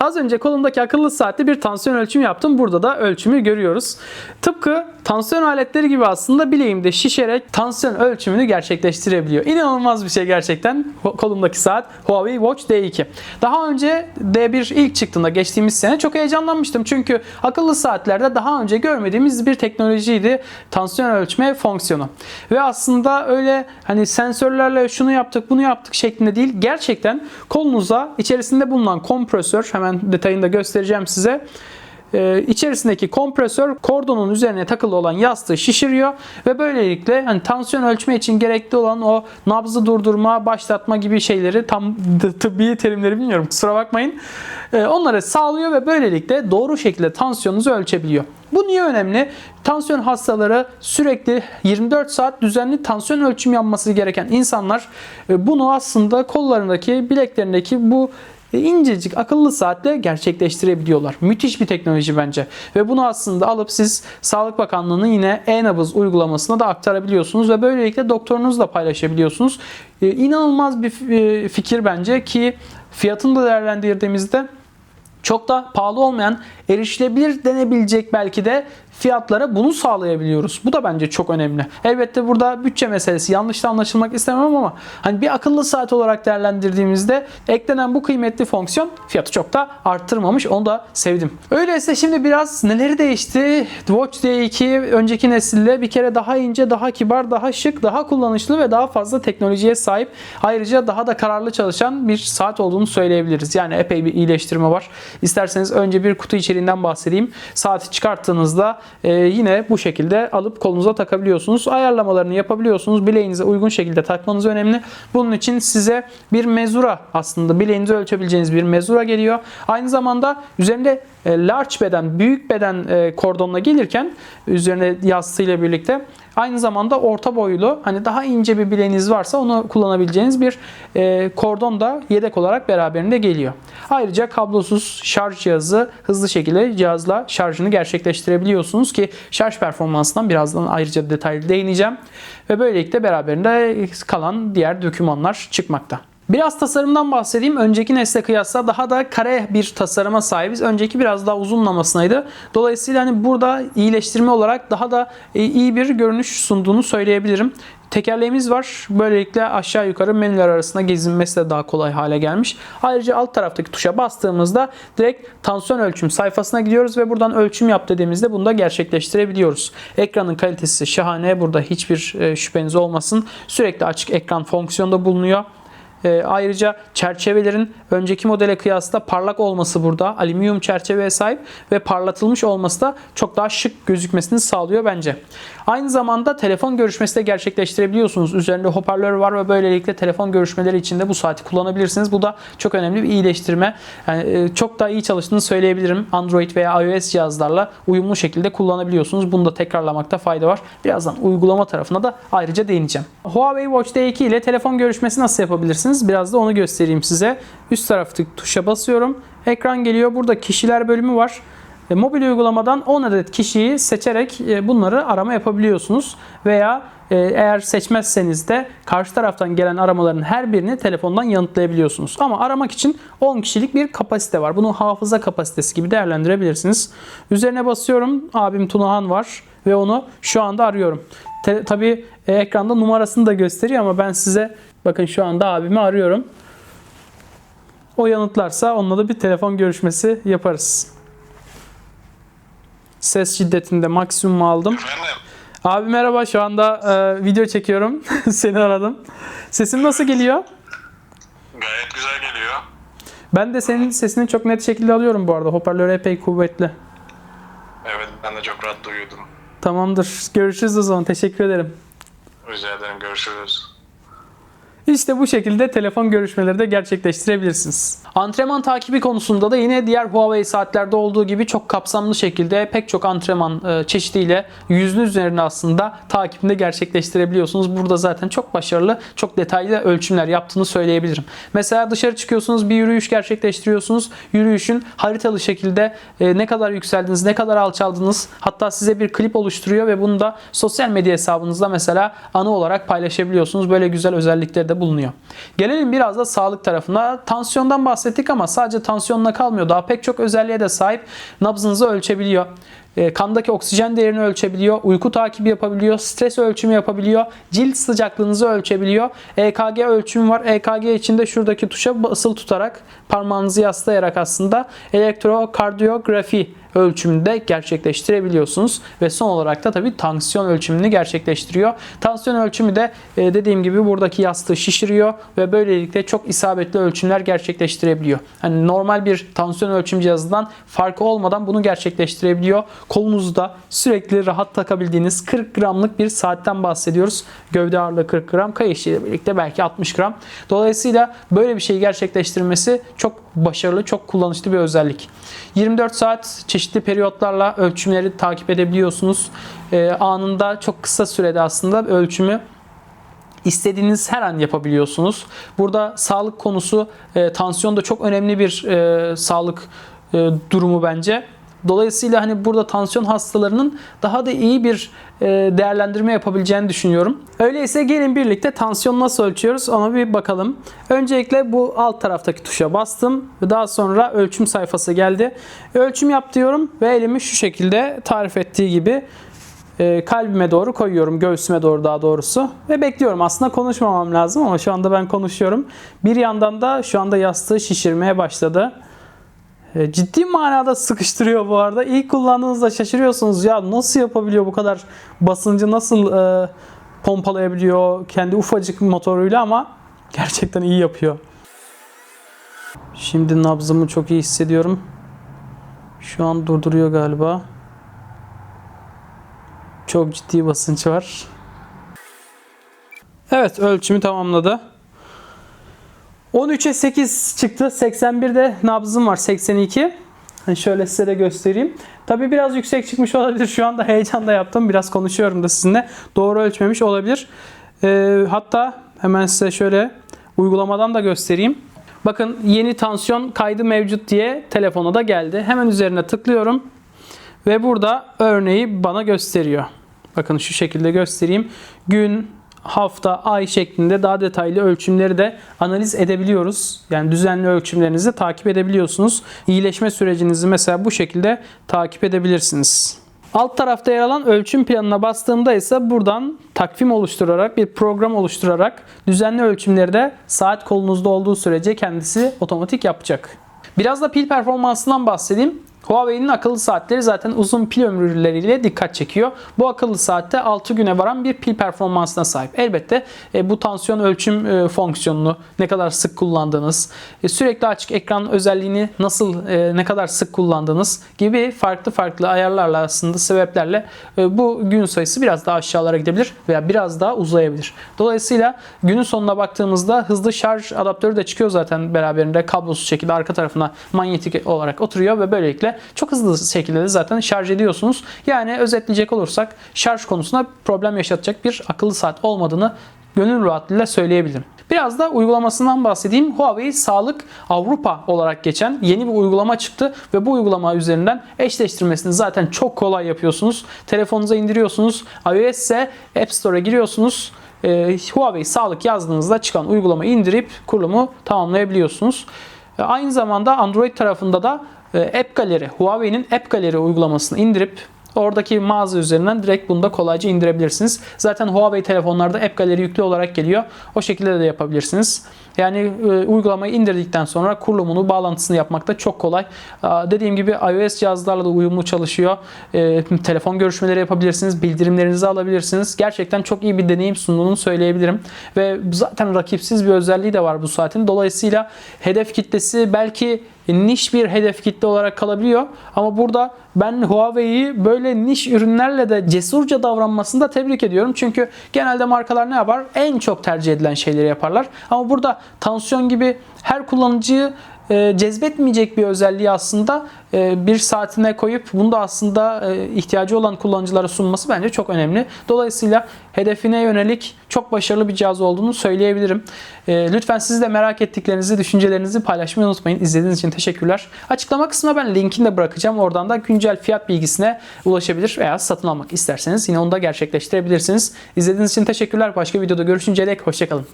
Az önce kolumdaki akıllı saatte bir tansiyon ölçümü yaptım. Burada da ölçümü görüyoruz. Tıpkı tansiyon aletleri gibi aslında bileğimde şişerek tansiyon ölçümünü gerçekleştirebiliyor. İnanılmaz bir şey gerçekten kolumdaki saat Huawei Watch D2. Daha önce D1 ilk çıktığında geçtiğimiz sene çok heyecanlanmıştım. Çünkü akıllı saatlerde daha önce görmediğimiz bir teknolojiydi tansiyon ölçme fonksiyonu. Ve aslında öyle hani sensörlerle şunu yaptık bunu yaptık şeklinde değil. Gerçekten kolunuza içerisinde bulunan kompresör hemen detayını da göstereceğim size. Ee, içerisindeki kompresör kordonun üzerine takılı olan yastığı şişiriyor ve böylelikle hani tansiyon ölçme için gerekli olan o nabzı durdurma, başlatma gibi şeyleri tam tıbbi terimleri bilmiyorum kusura bakmayın. Ee, onları sağlıyor ve böylelikle doğru şekilde tansiyonunuzu ölçebiliyor. Bu niye önemli? Tansiyon hastaları sürekli 24 saat düzenli tansiyon ölçüm yapması gereken insanlar e, bunu aslında kollarındaki, bileklerindeki bu incecik akıllı saatle gerçekleştirebiliyorlar. Müthiş bir teknoloji bence. Ve bunu aslında alıp siz Sağlık Bakanlığı'nın yine e-nabız uygulamasına da aktarabiliyorsunuz ve böylelikle doktorunuzla paylaşabiliyorsunuz. Ee, inanılmaz bir e, fikir bence ki fiyatını da değerlendirdiğimizde çok da pahalı olmayan, erişilebilir denebilecek belki de fiyatlara bunu sağlayabiliyoruz. Bu da bence çok önemli. Elbette burada bütçe meselesi yanlış da anlaşılmak istemem ama hani bir akıllı saat olarak değerlendirdiğimizde eklenen bu kıymetli fonksiyon fiyatı çok da arttırmamış. Onu da sevdim. Öyleyse şimdi biraz neleri değişti? Watch D2 önceki nesille bir kere daha ince, daha kibar, daha şık, daha kullanışlı ve daha fazla teknolojiye sahip. Ayrıca daha da kararlı çalışan bir saat olduğunu söyleyebiliriz. Yani epey bir iyileştirme var. İsterseniz önce bir kutu içeriğinden bahsedeyim. Saati çıkarttığınızda e, yine bu şekilde alıp kolunuza takabiliyorsunuz. Ayarlamalarını yapabiliyorsunuz. Bileğinize uygun şekilde takmanız önemli. Bunun için size bir mezura aslında bileğinizi ölçebileceğiniz bir mezura geliyor. Aynı zamanda üzerinde e, large beden, büyük beden e, kordonla gelirken üzerine yastığıyla birlikte aynı zamanda orta boylu hani daha ince bir bileğiniz varsa onu kullanabileceğiniz bir e, kordon da yedek olarak beraberinde geliyor. Ayrıca kablosuz şarj cihazı hızlı şekilde cihazla şarjını gerçekleştirebiliyorsunuz ki şarj performansından birazdan ayrıca detaylı değineceğim. Ve böylelikle beraberinde kalan diğer dokümanlar çıkmakta. Biraz tasarımdan bahsedeyim. Önceki nesle kıyasla daha da kare bir tasarıma sahibiz. Önceki biraz daha uzunlamasınaydı. Dolayısıyla hani burada iyileştirme olarak daha da e, iyi bir görünüş sunduğunu söyleyebilirim. Tekerleğimiz var. Böylelikle aşağı yukarı menüler arasında gezinmesi de daha kolay hale gelmiş. Ayrıca alt taraftaki tuşa bastığımızda direkt tansiyon ölçüm sayfasına gidiyoruz ve buradan ölçüm yap dediğimizde bunu da gerçekleştirebiliyoruz. Ekranın kalitesi şahane. Burada hiçbir e, şüpheniz olmasın. Sürekli açık ekran fonksiyonda bulunuyor. E, ayrıca çerçevelerin önceki modele kıyasla parlak olması burada. Alüminyum çerçeveye sahip ve parlatılmış olması da çok daha şık gözükmesini sağlıyor bence. Aynı zamanda telefon görüşmesi de gerçekleştirebiliyorsunuz. Üzerinde hoparlör var ve böylelikle telefon görüşmeleri için de bu saati kullanabilirsiniz. Bu da çok önemli bir iyileştirme. Yani e, çok daha iyi çalıştığını söyleyebilirim. Android veya iOS cihazlarla uyumlu şekilde kullanabiliyorsunuz. Bunu da tekrarlamakta fayda var. Birazdan uygulama tarafına da ayrıca değineceğim. Huawei Watch D2 ile telefon görüşmesi nasıl yapabilirsiniz? Biraz da onu göstereyim size. Üst taraftaki tuşa basıyorum. Ekran geliyor. Burada kişiler bölümü var. E, mobil uygulamadan 10 adet kişiyi seçerek e, bunları arama yapabiliyorsunuz. Veya e, eğer seçmezseniz de karşı taraftan gelen aramaların her birini telefondan yanıtlayabiliyorsunuz. Ama aramak için 10 kişilik bir kapasite var. Bunu hafıza kapasitesi gibi değerlendirebilirsiniz. Üzerine basıyorum. Abim Tunahan var ve onu şu anda arıyorum. Te- tabii e, ekranda numarasını da gösteriyor ama ben size bakın şu anda abimi arıyorum. O yanıtlarsa onunla da bir telefon görüşmesi yaparız. Ses şiddetinde maksimum aldım. Efendim? Abi merhaba şu anda e, video çekiyorum. Seni aradım. Sesim nasıl geliyor? Gayet güzel geliyor. Ben de senin sesini çok net şekilde alıyorum bu arada. Hoparlör epey kuvvetli. Evet ben de çok rahat duyuyordum. Tamamdır. Görüşürüz o zaman. Teşekkür ederim. Rica ederim görüşürüz. İşte bu şekilde telefon görüşmeleri de gerçekleştirebilirsiniz. Antrenman takibi konusunda da yine diğer Huawei saatlerde olduğu gibi çok kapsamlı şekilde pek çok antrenman e, çeşidiyle yüzün üzerine aslında takibini gerçekleştirebiliyorsunuz. Burada zaten çok başarılı, çok detaylı ölçümler yaptığını söyleyebilirim. Mesela dışarı çıkıyorsunuz, bir yürüyüş gerçekleştiriyorsunuz. Yürüyüşün haritalı şekilde e, ne kadar yükseldiniz, ne kadar alçaldınız hatta size bir klip oluşturuyor ve bunu da sosyal medya hesabınızda mesela anı olarak paylaşabiliyorsunuz. Böyle güzel özellikleri de bulunuyor. Gelelim biraz da sağlık tarafına. Tansiyondan bahsettik ama sadece tansiyonla kalmıyor. Daha pek çok özelliğe de sahip. Nabzınızı ölçebiliyor. E, kandaki oksijen değerini ölçebiliyor, uyku takibi yapabiliyor, stres ölçümü yapabiliyor, cilt sıcaklığınızı ölçebiliyor. EKG ölçümü var. EKG içinde şuradaki tuşa basılı tutarak parmağınızı yaslayarak aslında elektrokardiyografi ölçümünü de gerçekleştirebiliyorsunuz. Ve son olarak da tabii tansiyon ölçümünü gerçekleştiriyor. Tansiyon ölçümü de e, dediğim gibi buradaki yastığı şişiriyor ve böylelikle çok isabetli ölçümler gerçekleştirebiliyor. Hani normal bir tansiyon ölçüm cihazından farkı olmadan bunu gerçekleştirebiliyor. Kolunuzda sürekli rahat takabildiğiniz 40 gramlık bir saatten bahsediyoruz. Gövde ağırlığı 40 gram, kayışı ile birlikte belki 60 gram. Dolayısıyla böyle bir şeyi gerçekleştirmesi çok başarılı, çok kullanışlı bir özellik. 24 saat çeşitli periyotlarla ölçümleri takip edebiliyorsunuz. Ee, anında çok kısa sürede aslında ölçümü istediğiniz her an yapabiliyorsunuz. Burada sağlık konusu, e, tansiyon da çok önemli bir e, sağlık e, durumu bence. Dolayısıyla hani burada tansiyon hastalarının daha da iyi bir e, değerlendirme yapabileceğini düşünüyorum. Öyleyse gelin birlikte tansiyon nasıl ölçüyoruz ona bir bakalım. Öncelikle bu alt taraftaki tuşa bastım ve daha sonra ölçüm sayfası geldi. Ölçüm yap diyorum ve elimi şu şekilde tarif ettiği gibi e, kalbime doğru koyuyorum. Göğsüme doğru daha doğrusu. Ve bekliyorum. Aslında konuşmamam lazım ama şu anda ben konuşuyorum. Bir yandan da şu anda yastığı şişirmeye başladı. E, Ciddi manada sıkıştırıyor bu arada. İlk kullandığınızda şaşırıyorsunuz. Ya nasıl yapabiliyor bu kadar basıncı nasıl e, pompalayabiliyor kendi ufacık motoruyla ama gerçekten iyi yapıyor. Şimdi nabzımı çok iyi hissediyorum. Şu an durduruyor galiba. Çok ciddi basınç var. Evet ölçümü tamamladı. 13'e 8 çıktı. 81'de nabzım var. 82. Hani şöyle size de göstereyim. Tabi biraz yüksek çıkmış olabilir. Şu anda heyecanla yaptım. Biraz konuşuyorum da sizinle. Doğru ölçmemiş olabilir. Ee, hatta hemen size şöyle uygulamadan da göstereyim. Bakın yeni tansiyon kaydı mevcut diye telefona da geldi. Hemen üzerine tıklıyorum. Ve burada örneği bana gösteriyor. Bakın şu şekilde göstereyim. Gün, hafta, ay şeklinde daha detaylı ölçümleri de analiz edebiliyoruz. Yani düzenli ölçümlerinizi takip edebiliyorsunuz. İyileşme sürecinizi mesela bu şekilde takip edebilirsiniz. Alt tarafta yer alan ölçüm planına bastığımda ise buradan takvim oluşturarak bir program oluşturarak düzenli ölçümleri de saat kolunuzda olduğu sürece kendisi otomatik yapacak. Biraz da pil performansından bahsedeyim. Huawei'nin akıllı saatleri zaten uzun pil ömürleriyle dikkat çekiyor. Bu akıllı saatte 6 güne varan bir pil performansına sahip. Elbette e, bu tansiyon ölçüm e, fonksiyonunu ne kadar sık kullandığınız, e, sürekli açık ekran özelliğini nasıl e, ne kadar sık kullandığınız gibi farklı farklı ayarlarla aslında sebeplerle e, bu gün sayısı biraz daha aşağılara gidebilir veya biraz daha uzayabilir. Dolayısıyla günün sonuna baktığımızda hızlı şarj adaptörü de çıkıyor zaten beraberinde kablosuz şekilde arka tarafına manyetik olarak oturuyor ve böylelikle çok hızlı şekilde de zaten şarj ediyorsunuz. Yani özetleyecek olursak şarj konusunda problem yaşatacak bir akıllı saat olmadığını gönül rahatlığıyla söyleyebilirim. Biraz da uygulamasından bahsedeyim. Huawei Sağlık Avrupa olarak geçen yeni bir uygulama çıktı ve bu uygulama üzerinden eşleştirmesini zaten çok kolay yapıyorsunuz. Telefonunuza indiriyorsunuz. iOS ise App Store'a giriyorsunuz. Ee, Huawei Sağlık yazdığınızda çıkan uygulamayı indirip kurulumu tamamlayabiliyorsunuz. Ee, Aynı zamanda Android tarafında da e, App Gallery, Huawei'nin App Gallery uygulamasını indirip oradaki mağaza üzerinden direkt bunu da kolayca indirebilirsiniz. Zaten Huawei telefonlarda App Gallery yüklü olarak geliyor. O şekilde de yapabilirsiniz. Yani e, uygulamayı indirdikten sonra kurulumunu, bağlantısını yapmak da çok kolay. Aa, dediğim gibi iOS cihazlarla da uyumlu çalışıyor. E, telefon görüşmeleri yapabilirsiniz, bildirimlerinizi alabilirsiniz. Gerçekten çok iyi bir deneyim sunduğunu söyleyebilirim. Ve zaten rakipsiz bir özelliği de var bu saatin. Dolayısıyla hedef kitlesi belki niş bir hedef kitle olarak kalabiliyor. Ama burada ben Huawei'yi böyle niş ürünlerle de cesurca davranmasını da tebrik ediyorum. Çünkü genelde markalar ne yapar? En çok tercih edilen şeyleri yaparlar. Ama burada tansiyon gibi her kullanıcıyı e, cezbetmeyecek bir özelliği aslında e, bir saatine koyup bunu da aslında e, ihtiyacı olan kullanıcılara sunması bence çok önemli. Dolayısıyla hedefine yönelik çok başarılı bir cihaz olduğunu söyleyebilirim. E, lütfen siz de merak ettiklerinizi, düşüncelerinizi paylaşmayı unutmayın. İzlediğiniz için teşekkürler. Açıklama kısmına ben linkini de bırakacağım. Oradan da güncel fiyat bilgisine ulaşabilir veya satın almak isterseniz yine onu da gerçekleştirebilirsiniz. İzlediğiniz için teşekkürler. Başka videoda görüşünceye dek hoşçakalın.